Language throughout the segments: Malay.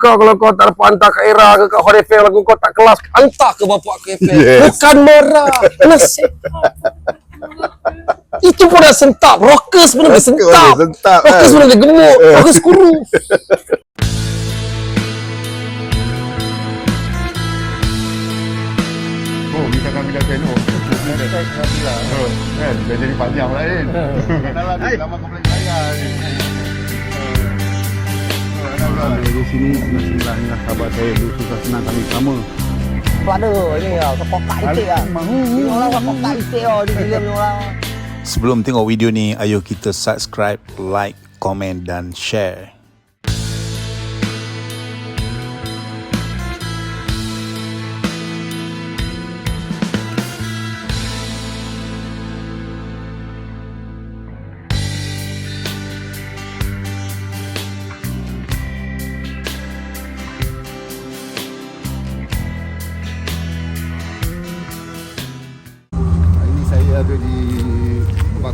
kau kalau kau tak dapat hantar ke era ke kat FM lagu kau tak kelas, hantar ke bapak ke FM. Yes. Bukan marah, nasihat. Itu pun dah sentap. Rockers pun dah sentap. boleh sentap, Rockers kan? pun dah gemuk. Rockers kurus. Oh, misalkan bila piano. Oh, kan, dah jadi panjang pula kan. Kenalan ni, lama kau boleh Dari sini, Bismillah, inilah sahabat saya dulu susah senang kami sama. Ada ni lah, kepokak itik lah. Ni orang kepokak itik lah, dia gila ni orang. Sebelum tengok video ni, ayo kita subscribe, like, komen dan share.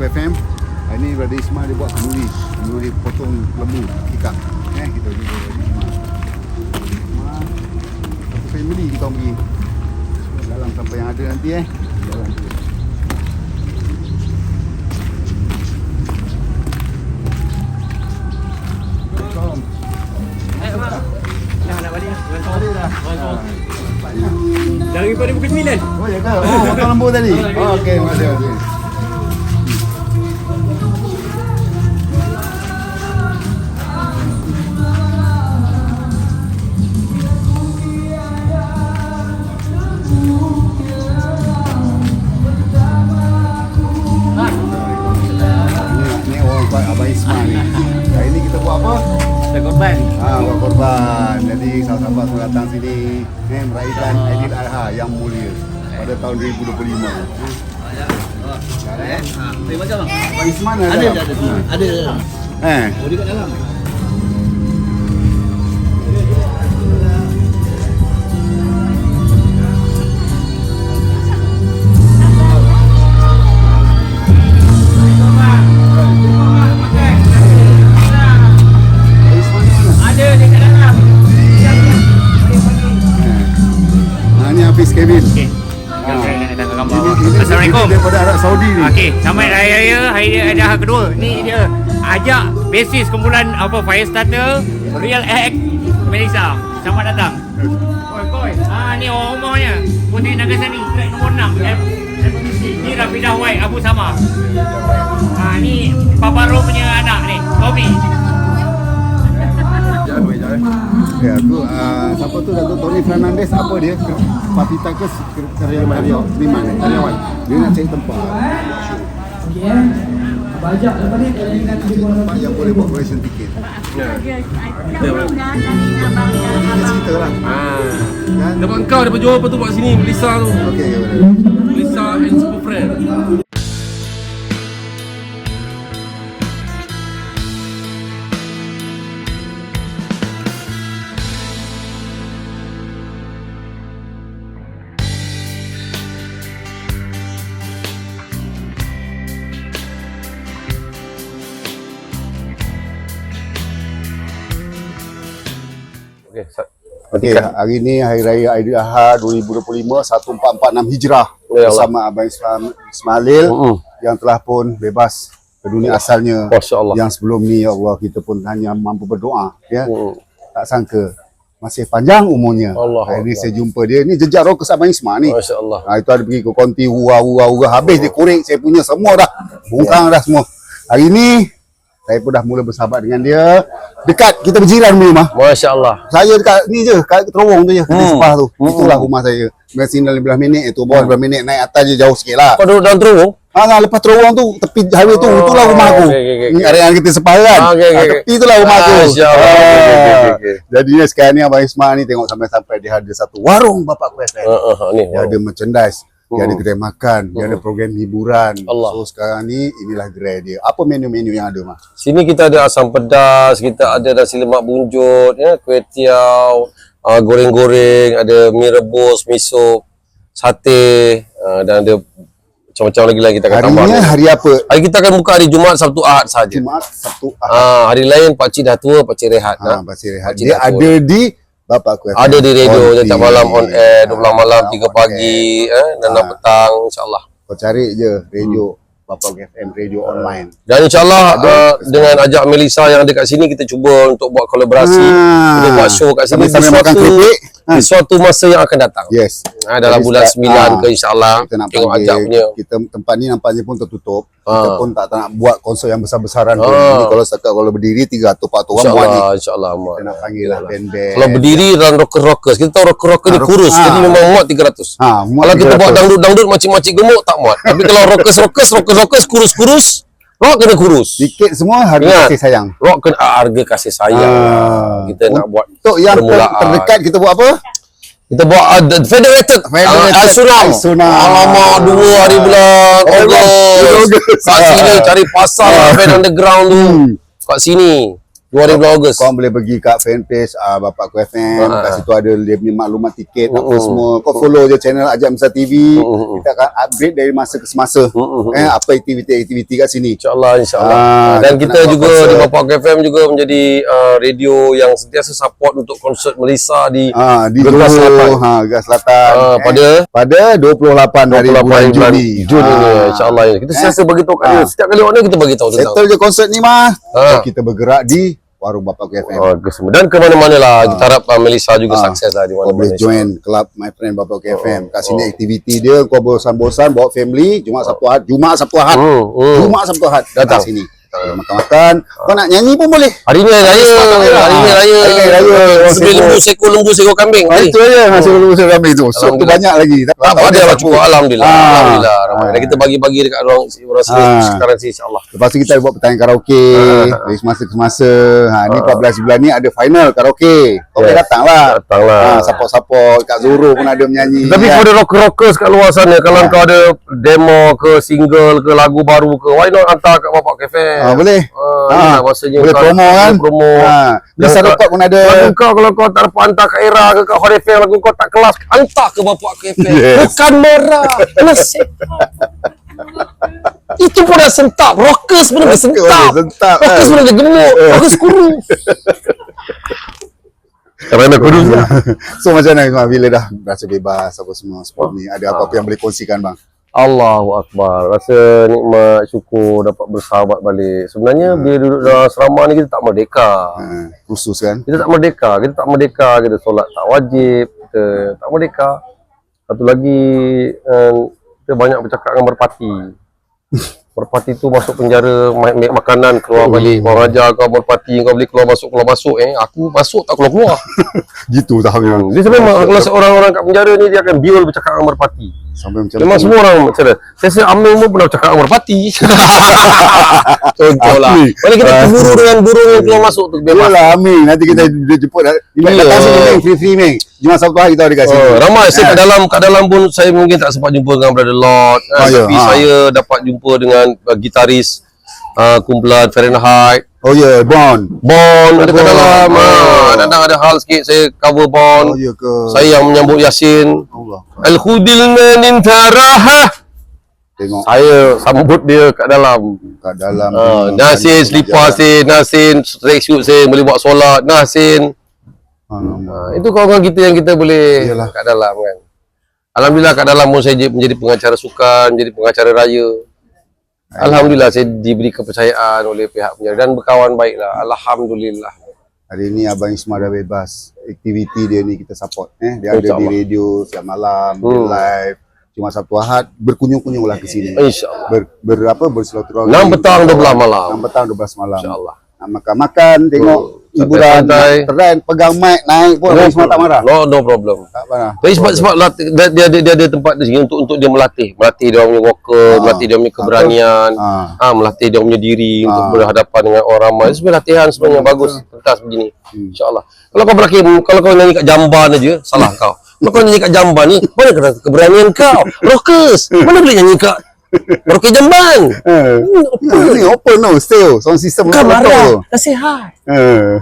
FM. Hari ni Brother Ismail dia buat kenduri. Kenduri potong lembu, ikat. Eh, kita pergi ke Ismail. Satu family kita orang pergi. Dalam siapa yang ada nanti eh. Dalam tu. Dah. Daripada Bukit Sembilan. Oh ya ke? Oh, potong lembu tadi. Oh, okey, terima kasih. Ismail ni. Hari ni kita buat apa? Dah korban. Ah, buat korban. Jadi sahabat-sahabat semua datang sini eh, meraihkan Aidil Adha yang mulia pada tahun 2025. Eh? Terima kasih bang. Abang Ismail ada. Ada, ada, ada. Ada. Eh. Oh, dia kat dalam. Okey, selamat hari raya hari raya kedua. Ni dia ajak basis kumpulan apa Firestarter Real Act Malaysia. Selamat datang. Koi koi. Ah ni orang rumahnya. Puteri Nagasari track nombor 6. F- FMC. Ni Rafidah White Abu Sama. Ah ni Papa Ro punya anak ni. Bobby. Ya, tu uh, siapa tu Datuk Tony Fernandez apa dia? Parti Takus karyawan. Terima ni karyawan. Dia nak cari tempat. Bajak lepas ni kalau ingat Tempat yang boleh buat collection tiket. Dia cerita lah. Dan Dapat kau dapat jual apa tu kat sini, Melissa tu. okey okey boleh. Melissa and Super Friend. Okey, hari ni hari raya Aidil Adha 2025 1446 Hijrah Ya Allah. bersama Abang Islam Ismail Mm-mm. yang telah pun bebas ke dunia asalnya. Masya Allah. Yang sebelum ni ya Allah kita pun hanya mampu berdoa ya. Mm. Tak sangka masih panjang umurnya. Allah Hari ni saya jumpa dia ni jejak rokas Abang Ismail ni. Masya Allah. Ha, itu ada pergi ke konti hura hura hura habis dia korek saya punya semua dah. Bungkang dah semua. Hari ni saya pun dah mula bersahabat dengan dia. Dekat kita berjiran dulu mah. Masya Allah. Saya dekat ni je, kat terowong tu je, Hmm. sepah tu. Hmm. Itulah rumah saya. Mesin 15 minit itu, bawah 15 minit naik atas je jauh sikit lah. Kau duduk dalam terowong? Ha, nah, lepas terowong tu, tepi highway tu, Oh, itulah rumah aku. okey, okey, okey. Ni area kita sepah kan. Ah, okey, okey, Ha, okey. tepi itulah rumah aku. Masya Allah. Ah. Okey, okey, okey, okey. Jadi ni sekarang ni Abang Ismail ni tengok sampai-sampai dia ada satu warung bapak aku FM. Uh, uh, ni. Dia ada merchandise. Dia ada Hmm. kedai makan, dia ada program hiburan. Allah. So sekarang ni inilah gerai dia. Apa menu-menu yang ada mah? Sini kita ada asam pedas, kita ada nasi lemak bunjut, ya, kuih tiaw, uh, goreng-goreng, ada mie rebus, mi sup, sate uh, dan ada macam-macam lagi lah kita akan tambah. Harinya hari apa? Hari kita akan buka hari Jumaat, Sabtu, Ahad saja. Jumaat, Sabtu, Ahad. Ah, hari lain Pak Cik dah tua, Pak Cik rehat. Ha, Ha. Pasir Rehat. Pakcik Dia dah tua. ada di Bapak aku Ada di radio, On tiap malam on air, 12 malam, Ah, 3 on pagi, eh, dan 6 Ah. petang, insyaAllah. Kau cari je radio Hmm. Bapak FM radio online. Dan insyaAllah uh, dengan ajak Melissa yang ada kat sini, kita cuba untuk buat kolaborasi. Ah. Kita buat show kat sini Sambil-sambil makan keripik. Ha. di suatu masa yang akan datang. Yes. Ha, dalam Jadi bulan start- 9 ah, ke insyaAllah. Kita nak Tengok panggil, ajak punya. kita tempat ni nampaknya pun tertutup. Kita Ah. pun tak, tak nak buat konsert yang besar-besaran pun. Ah. Jadi kalau setakat kalau berdiri 300 400 orang buat ni. InsyaAllah. Kita nak panggil lah band-band. Kalau berdiri dalam rocker-rockers, kita tahu rocker-rocker ni Ah, rock- kurus, ah. jadi memang muat 300. Ha, muat Kalau kita 300. buat dangdut-dangdut macam-macam gemuk tak muat. Tapi kalau rockers-rockers, rockers-rockers kurus-kurus, rock kena kurus. Sikit semua harga Ingat. kasih sayang. Rock kena ah, harga kasih sayang. Ah. Kita nak buat Untuk yang ter, permulaan. terdekat kita buat apa? Kita buat uh, the Federated, Federated uh. Al-Sunam. Alamak, dua hari bulan Oh. Kat sini cari pasar lah, band underground tu. Hmm. Kat sini, dua hari bulan Ogos. Kau boleh pergi kat fanpage uh, Bapak Ku FM. Ah. Kat situ ada dia punya maklumat tiket apa Mm-mm. semua. Kau follow je channel Ajak Besar TV. Mm-mm. Kita akan upgrade dari masa ke semasa. Mm-mm. Eh, apa aktiviti-aktiviti kat sini. InsyaAllah, insyaAllah. Ah, Dan kita kita, juga konsert. di Bapak FM juga menjadi uh, radio yang sentiasa support untuk konsert Melissa di Ah, di Johor, Selatan. ha, Gegas Selatan. Ah, eh. pada pada 28 dari 28 bulan Juni. Jun ini Ah. insyaAllah kita sentiasa bagi tahu kat dia Ah. setiap kali orang ni kita bagi tahu tentang Settle je konsert ni mah. Ah. Kita bergerak di warung Bapak Ku FM. Oh, semua. dan ke mana-mana lah kita harap uh, Melissa juga Ah. sukses lah di Kau mana-mana boleh join club My Friend Bapak Ku FM. Kat sini aktiviti dia kau bosan-bosan bawa family Jumaat Sabtu Ahad, Jumaat Sabtu Ahad. Hmm, hmm. Jumaat Sabtu Ahad Datang. kat sini. Kalau makan-makan, kau nak nyanyi pun boleh. hari ni raya hari ni raya Hari ni raya. Sebelum lembu sekor lembu sekor kambing Ah, itu aja hasil lulus kami tu. Sok tu Alhamdulillah. banyak lagi. tak apa dia lah cukup alhamdulillah Ah. alhamdulillah ramai Ah. dan kita bagi-bagi dekat orang orang sini Ah. sekarang sini insyaallah Lepas tu kita buat pertandingan karaoke Ah. dari semasa ke semasa. Ha ni 14 bulan ni ada final karaoke. Kau boleh Yes. datang lah. Datanglah. Ha support-support Kak Zoro pun ada menyanyi. Tapi kan? for the rocker-rockers kat luar sana Kalau Ah. kau ada demo ke single ke lagu baru ke Why not hantar kat Bapak Cafe Ah, boleh. Ah, Ah, inilah maksudnya boleh kau- promo kan? boleh promo Ha. Sarawak kau- pun ada. Lagu kau kalau kau tak dapat hantar kat era ke kat Hot FM Lagu kau tak kelas Hantar ke Bapak Cafe Yes. Bukan merah Nasib Itu pun dah sentap Rockers pun dah sentap sentap, Rockers kan? pun dah gemuk Rockers kurus Sekarang dah kurus lah so macam mana bila dah rasa bebas apa semua sport ni ada apa-apa yang boleh kongsikan bang? Allahu Akbar. Rasa nikmat, syukur dapat bersahabat balik. Sebenarnya bila duduk dalam asrama ni kita tak merdeka. Ha, khusus kan? Kita tak merdeka. Kita tak merdeka. Kita solat tak wajib. Kita tak merdeka. Satu lagi, um, kita banyak bercakap dengan merpati. Merpati tu masuk penjara, ma- ambil makanan, keluar balik. Orang ajar kau merpati, kau boleh keluar masuk, keluar masuk. Eh, aku masuk tak keluar-keluar. Gitu tak memang. Dia sebenarnya kalau seorang orang kat penjara ni, dia akan biol bercakap dengan merpati. Sampai macam Memang tu. semua orang macam mana? Saya rasa Amir pun pernah cakap merpati. Contoh lah. Mana kita berburu dengan burung yang keluar masuk tu bebas. Yalah Amin Nanti kita dia jemput Dia Iya. datang sini Ming Free free Ming Jumaat Sabtu hari kita ada kat sini Oh, ramai saya kat dalam kat dalam pun saya mungkin tak sempat jumpa dengan Brother Lord. Oh, ya. tapi Ha. saya dapat jumpa dengan uh, gitaris uh, kumpulan Fahrenheit. Oh ya Bond Bond ada kat Bond. dalam. Ha, kadang ada hal sikit saya cover Bond. Oh ya ke Saya yang menyambut Yasin. Allah Al-Khudilna nintaraha. Tengok Saya sambut dia kat dalam. kat dalam Ah, ni, Nasin, selipar sin, Nasin, tracksuit sin, boleh buat solat, Nasin. Alamak. Ah, itu kawan-kawan kita yang kita boleh Iyalah. kat dalam kan. Alhamdulillah kat dalam pun saya menjadi pengacara sukan, menjadi pengacara raya. Alhamdulillah saya diberi kepercayaan oleh pihak penjara dan berkawan baiklah. Alhamdulillah. Hari ni Abang Ismail dah bebas Aktiviti dia ni kita support eh. Dia ada di InsyaAllah. radio Siap malam Dia Hmm. live Cuma Sabtu Ahad Berkunjung-kunjunglah ke sini InsyaAllah. ber, ber apa bersilaturahmi 6 petang 12 malam. 6 petang 12 malam InsyaAllah. Makan-makan tengok Hmm. Hiburan Santai-santai. trend pegang mic naik pun Abang Ismail tak marah No, no problem. tak marah Tapi sebab sebab latih, dia, dia, dia, dia ada tempat di sini untuk untuk dia melatih, melatih dia punya vocal, Ah. melatih dia punya keberanian, Ah. ah. melatih dia punya diri untuk Ah. berhadapan dengan orang ramai. Itu sebenarnya latihan sebenarnya bagus pentas begini. Hmm. Insyaallah. Kalau kau berlakih kalau kau nyanyi kat jamban aja, salah kau. Kalau kau nyanyi kat jamban ni, mana keberanian kau? Rockers, mana boleh nyanyi kat Rocky jamban? Eh. Hmm, Ni open no, still sound system Bukan tu. marah, nasihat. Eh.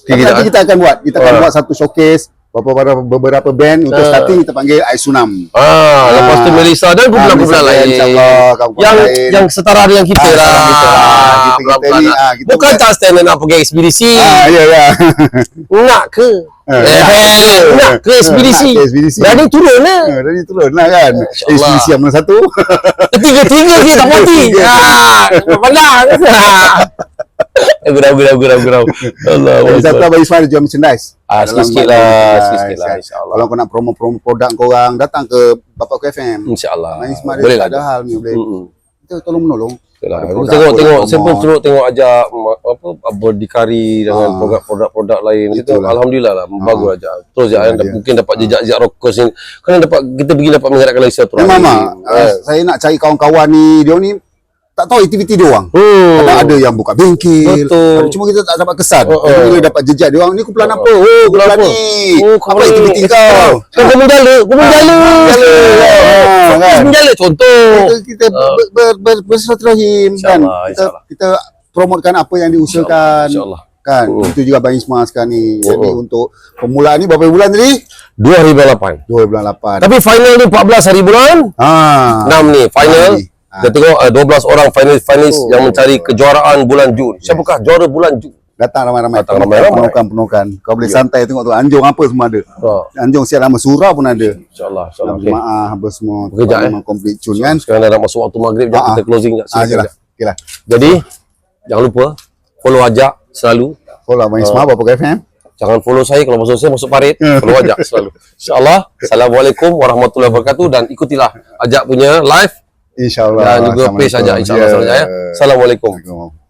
Okay, Nanti kita, kita akan buat, kita akan Ah. buat satu showcase beberapa beberapa band untuk Ah. starting kita panggil Aisunam. Ah, lepas tu Melissa dan kumpulan-kumpulan lain. InsyaAllah, Yang lain. yang setara dengan kita Ah, lah. kita Pelan-pelan ni, lah. ah, kita Bukan bukan- tak stand nak pergi ekspedisi. Ah, ya ya. Nak ke? Ah. Eh, nak ke ekspedisi? Ke ekspedisi. Jadi turun lah. Ah, Dari turun lah kan. Ekspedisi yang mana satu. Tiga-tiga kita tak mati. Ah, pandang. Gurau, gurau, gurau, gurau. Allah. Dari satu. Abang Ismail jual merchandise. Ah, sikit-sikit lah, sikit-sikit lah, kan. insyaAllah. Kalau kau nak promo-promo produk kau orang, datang ke Bapak Ku FM. InsyaAllah. Abang Ismail Boleh lah. ada hal ni boleh. Kita tolong menolong. Lah. Produk, tengok tengok saya pun terus tengok ajak ma- apa berdikari dengan Ah. produk-produk lain itu alhamdulillah lah bagus aja. Terus ada- dia. mungkin dapat jejak-jejak rokos ni. Kan dapat kita pergi dapat menggerakkan lagi satu Memang mak, Eh. saya nak cari kawan-kawan ni, dia ni tak tahu aktiviti dia orang. Hmm. Kadang ada yang buka bengkel. Betul. Ada, Cuma kita tak dapat kesan. Oh, Jadi oh. bila dapat jejak dia orang, ni kumpulan Oh, apa? Oh, kumpulan apa? ni. Oh, apa aktiviti kau? Kan kau menjala, kau menjala. Ah, kan? Kau menjala contoh. Kita, kita Ah. ber, ber, ber, bersilaturahim kan. Kita, kita promotekan apa yang diusahakan. InsyaAllah. Kan, Oh. itu juga Bang Ismail sekarang ni. Jadi Oh. untuk permulaan ni berapa bulan tadi? 2008. 2 bulan 8. Tapi final ni 14 hari bulan. Ah. 6 ni final. Hari. Ah. Kita tengok uh, 12 orang finalis finalis Oh. yang mencari kejuaraan bulan Jun. Siapakah juara bulan Jun? Datang ramai-ramai. Datang ramai-ramai. Penukan-penukan. Kau boleh santai tengok tu. Anjung apa semua ada. Oh, Anjung siap nama surau pun ada. InsyaAllah. InsyaAllah. Okay. jemaah apa semua. Okey, jap, eh. Complete tune kan. Sekarang dah nak masuk waktu maghrib jap Ah, kita ah. closing. Ah, jelah. jap. Okay lah. Jadi jangan lupa follow ajak selalu. Follow Abang Ismail, Bapak FM. Jangan follow saya kalau masuk saya masuk parit. Follow ajak selalu. InsyaAllah. Assalamualaikum warahmatullahi wabarakatuh dan ikutilah ajak punya live InsyaAllah. dan juga page ajak insyaAllah. Ya. Assalamualaikum. Assalamualaikum. Assalamualaikum.